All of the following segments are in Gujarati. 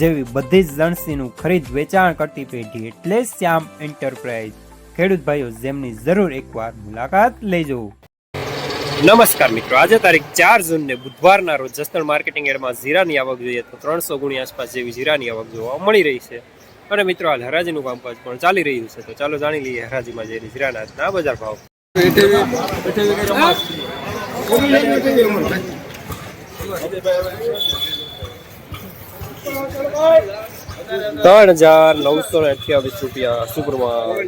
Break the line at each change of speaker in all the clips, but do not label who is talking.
જેવી બધી જ લણસીનું ખરીદ વેચાણ કરતી પેઢી એટલે શ્યામ એન્ટરપ્રાઇઝ ખેડૂત ભાઈઓ જેમની જરૂર એકવાર મુલાકાત લેજો નમસ્કાર મિત્રો આજે તારીખ ચાર જૂનને બુધવારના રોજ જસદણ માર્કેટિંગ એરમાં જીરાની આવક જોઈએ તો ત્રણસો ગુણી આસપાસ જેવી જીરાની આવક જોવા મળી રહી છે અને મિત્રો હાલ હરાજીનું કામકાજ પણ ચાલી રહ્યું છે તો ચાલો જાણી લઈએ હરાજીમાં જઈને જીરાના આજના બજાર ભાવ ત્રણ હજાર નવસો અઠ્યાવીસ રૂપિયા સુપરમાં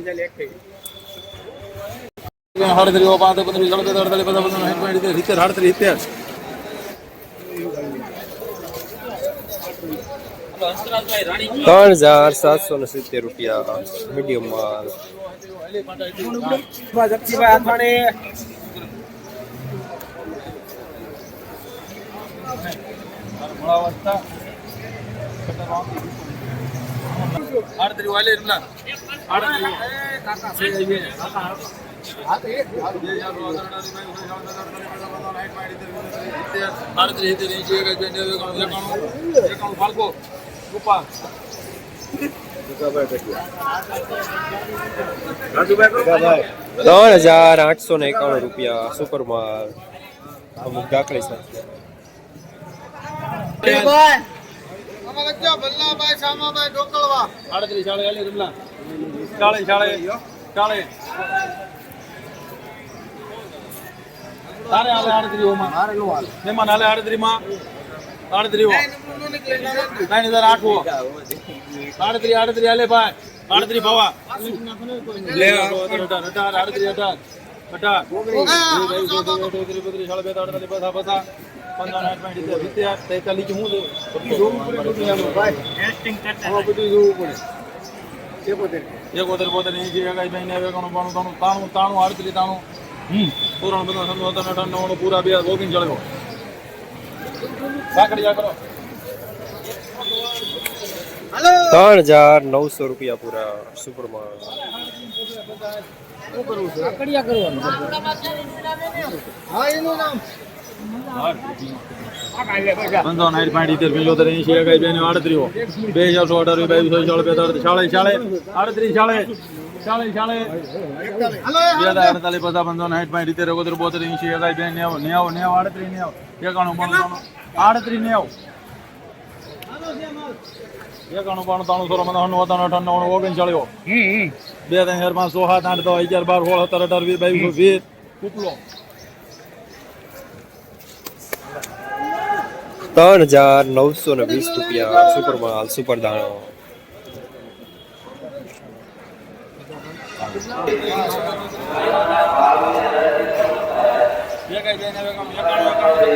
ત્રણ હજાર સાતસો ને સિત્તેર રૂપિયા મીડિયમ માલ.
આડત્રીસ
ત્રણ હજાર આઠસો ને એકાણું રૂપિયા સુપર માલ અમુક દાખલી સાથે
આડત્રીસ ચાળે આલે રમલા ચાળે ચાળે ચાળે તારે હાલે આડત્રીસ ઓમાં મહેમાન હાલે આડત્રીસમાં આડત્રીસ ત્રણ હજાર આઠ હો આડત્રીસ આડત્રીસ હાલે ભાઈ આડત્રીસ ભાવા અઢાર અઢાર આડત્રીસ અઢાર અઢાર. બત્રીસ બત્રીસ સાડા બે અડતાલીસ બધા બધા એકોતેર બોતેર એંશી એકાઈ એકાણું બાણું તાણું તાણું તાણું આડત્રીસ તાણું પુરાણ બધા સમજો અઠાણું પૂરા બે કાકડિયા કરો.
ત્રણ હજાર નવસો રૂપિયા પૂરા સુપર માલ
કરવું છે? આકડિયા કરવાનું. હા એનું નામ. બેન આડત્રીસ નેવ. એકાણું બાણું ત્રાણું સોળ અઠાણું અઠાણું ઓગણ બે ત્રણ ચાર પાંચ સો સાત આઠ દસ અગિયાર બાર સોળ સત્તર અઢાર વીસ બાવીસ વીસ ઉપલો
ત્રણ હજાર નવસો ને વીસ રૂપિયા સુપર માલ સુપર દાણો.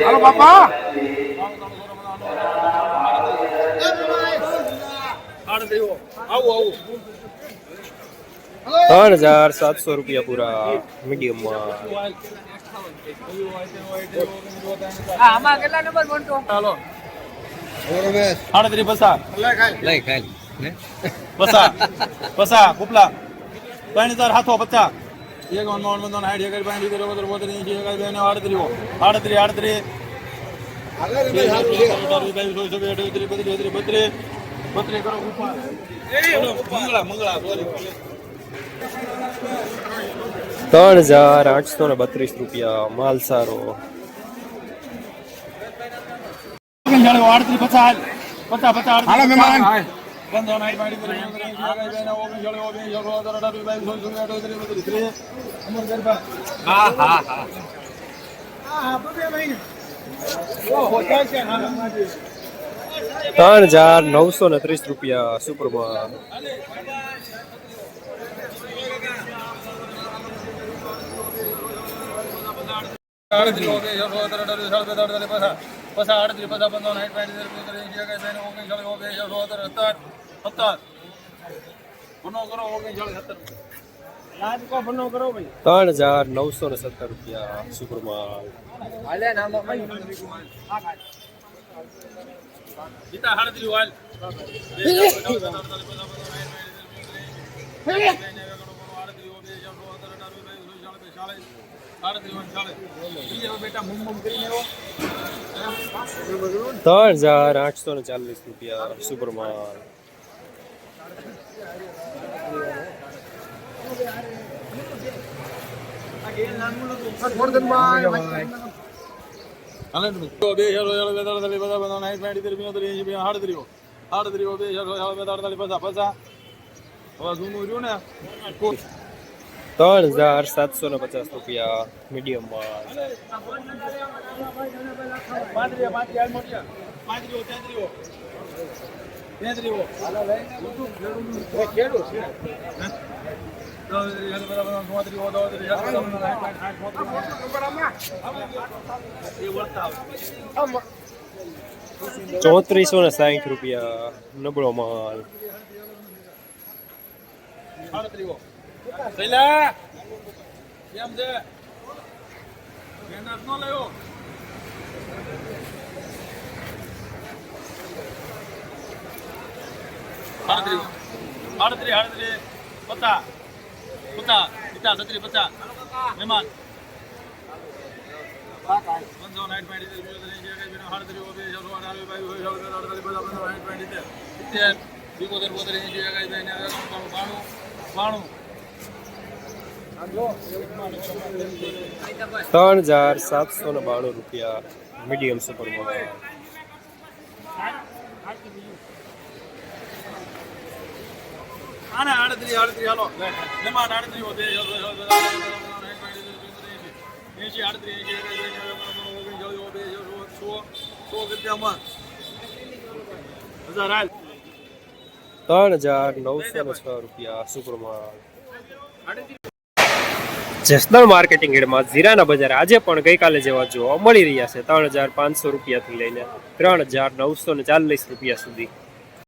હાલો બાપા.
ત્રણ હજાર સાતસો રૂપિયા પૂરા મીડિયમ માલ
હાલો આડત્રીસ પસા પસા પસા કુપલા ત્રણ હજાર હાથો પચાસ એક વન વન વન હાઈટ એક પાંચ એક બોતેર બોતેર એંશી એક બે આડત્રીસ આડત્રીસ આડત્રીસ બત્રીસ બત્રીસ બત્રીસ કરો મંગળા મંગળા
ત્રણ હજાર આઠસો ને બત્રીસ રૂપિયા માલ સારો
આડત્રીસ પચાસ પચાસ પચાસ હાલો મહેમાન. હા હા હા.
ત્રણ હજાર નવસો ને ત્રીસ રૂપિયા
સુપરમાં
ત્રણ હજાર નવસો ને સત્તર રૂપિયા સુપરમાલ
મુમ કરીને આવ્યો
ત્રણ હજાર આઠસો ને ચાલીસ રૂપિયા સુપરમાલ
હાલે ને તો
ત્રણ હજાર સાતસો ને પચાસ રૂપિયા મીડિયમ માલ ચોત્રીસો ને સાહીઠ રૂપિયા નબળો માલ.
કેમ છે? મહેનત આડત્રી આડત્રી આડત્રી પચાસ. પચાસ પચાસ છત્રી પચાસ. મહેમાન. પંચાવન બે બાણું બાણું.
ત્રણ હજાર સાતસો ને બાણું રૂપિયા મીડિયમ સુપરમાલ
આને આડત્રીસ આડત્રીસ હાલો રૂપિયામાં હજાર હાલ
ત્રણ હજાર નવસો ને રૂપિયા સુપરમાલ જસદણ માર્કેટિંગ હેડમાં જીરાના બજાર આજે પણ ગઈકાલે જેવા જોવા મળી રહ્યા છે ત્રણ હજાર પાંચસો રૂપિયાથી લઈને ત્રણ હજાર નવસો ને ચાલીસ રૂપિયા સુધી